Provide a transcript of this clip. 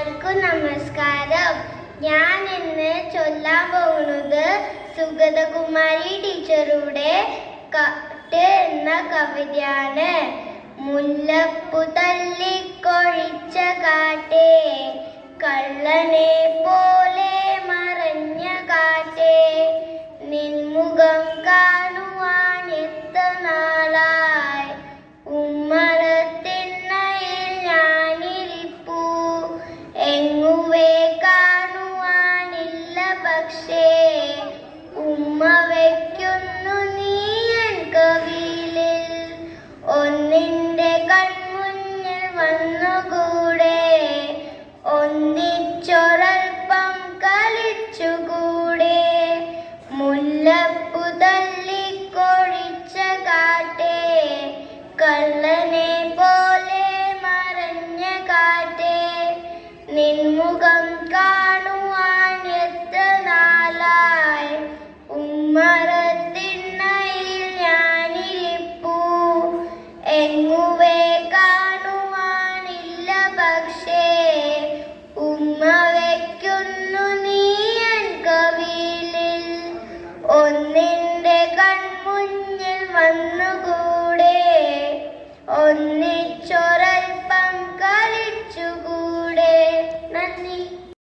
എല്ലാവർക്കും നമസ്കാരം. ഞാൻ ഇന്ന് ചൊല്ലാൻ പോകുന്നത് സുഗതകുമാരി ടീച്ചറുടെ കട്ട് എന്ന കവിതയാണ്. മുല്ലപ്പു തല്ലിക്കൊഴിച്ച കാട്ടേ കള്ളനെ തല്ലിക്കൊഴിച്ച കാറ്റേ കള്ളനെ പോലെ മറഞ്ഞ കാറ്റേ നിൻമുഖം കാണുവാൻ എത്ര നാളായി? ഉമ്മറത്തിണ്ണയിൽ വന്നുകൂടെ? ഒന്നിച്ചൊരൽപ്പം കളിച്ചുകൂടെ? നന്ദി.